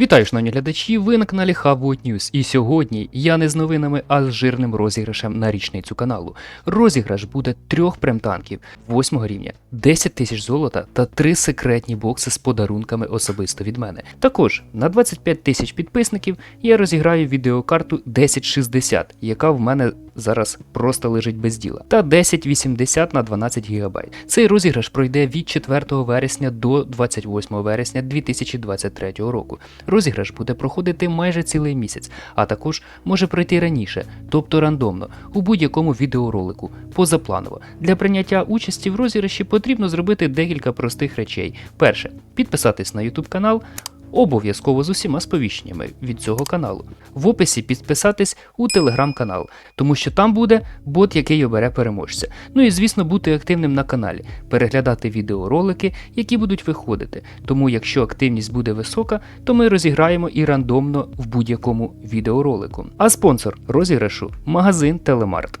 Вітаю, шановні глядачі, ви на каналі Hubwood News. І сьогодні я не з новинами, а з жирним розіграшем на річницю каналу. Розіграш буде трьох премтанків 8 рівня, 10 тисяч золота та три секретні бокси з подарунками особисто від мене. Також на 25 тисяч підписників я розіграю відеокарту 1060, яка в мене зараз просто лежить без діла, та 1080 на 12 ГБ. Цей розіграш пройде від 4 вересня до 28 вересня 2023 року. Розіграш буде проходити майже цілий місяць, а також може пройти раніше, тобто рандомно, у будь-якому відеоролику, позапланово. Для прийняття участі в розіграші потрібно зробити декілька простих речей. Перше, підписатись на YouTube канал. Обов'язково з усіма сповіщеннями від цього каналу. В описі підписатись у телеграм-канал, тому що там буде бот, який обере переможця. Ну і звісно, бути активним на каналі, переглядати відеоролики, які будуть виходити. Тому, якщо активність буде висока, то ми розіграємо і рандомно в будь-якому відеоролику. А спонсор розіграшу магазин Телемарт.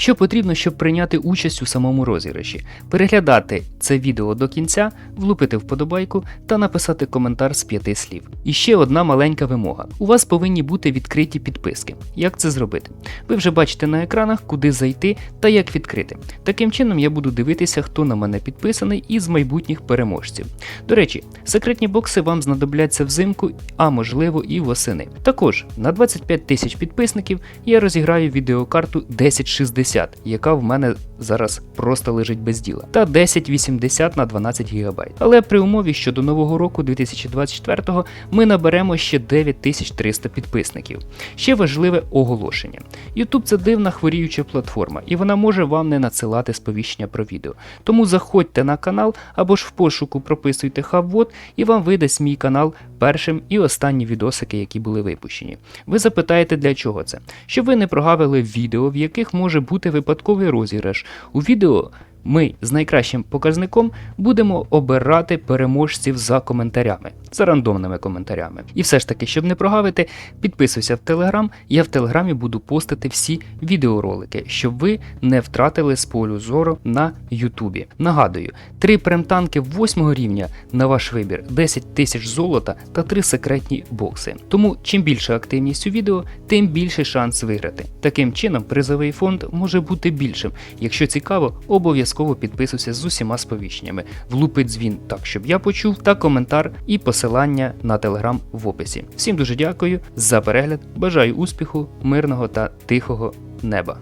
Що потрібно, щоб прийняти участь у самому розіграші? Переглядати це відео до кінця, влупити вподобайку та написати коментар з п'яти слів. І ще одна маленька вимога: у вас повинні бути відкриті підписки. Як це зробити? Ви вже бачите на екранах, куди зайти та як відкрити. Таким чином я буду дивитися, хто на мене підписаний із майбутніх переможців. До речі, секретні бокси вам знадобляться взимку, а можливо і восени. Також на 25 тисяч підписників я розіграю відеокарту 1060, яка в мене зараз просто лежить без діла, та 1080 на 12 ГБ. Але при умові, що до нового року 2024 ми наберемо ще 9300 підписників. Ще важливе оголошення. YouTube це дивна хворіюча платформа, і вона може вам не надсилати сповіщення про відео. Тому заходьте на канал або ж в пошуку прописуйте хабвод, і вам видасть мій канал першим і останні відосики, які були випущені. Ви запитаєте, для чого це? Щоб ви не прогавили відео, в яких може бути випадковий розіграш. У відео ми з найкращим показником будемо обирати переможців за коментарями, за рандомними коментарями. І все ж таки, щоб не прогавити, підписуйся в Телеграм. Я в Телеграмі буду постити всі відеоролики, щоб ви не втратили з полю зору на Ютубі. Нагадую, три премтанки 8 рівня на ваш вибір, 10 тисяч золота та три секретні бокси. Тому чим більша активність у відео, тим більший шанс виграти. Таким чином, призовий фонд може бути більшим. Якщо цікаво, обов'язково підписуйся з усіма сповіщеннями. Влупи дзвін так, щоб я почув, та коментар і посилання на телеграм в описі. Всім дуже дякую за перегляд. Бажаю успіху, мирного та тихого неба.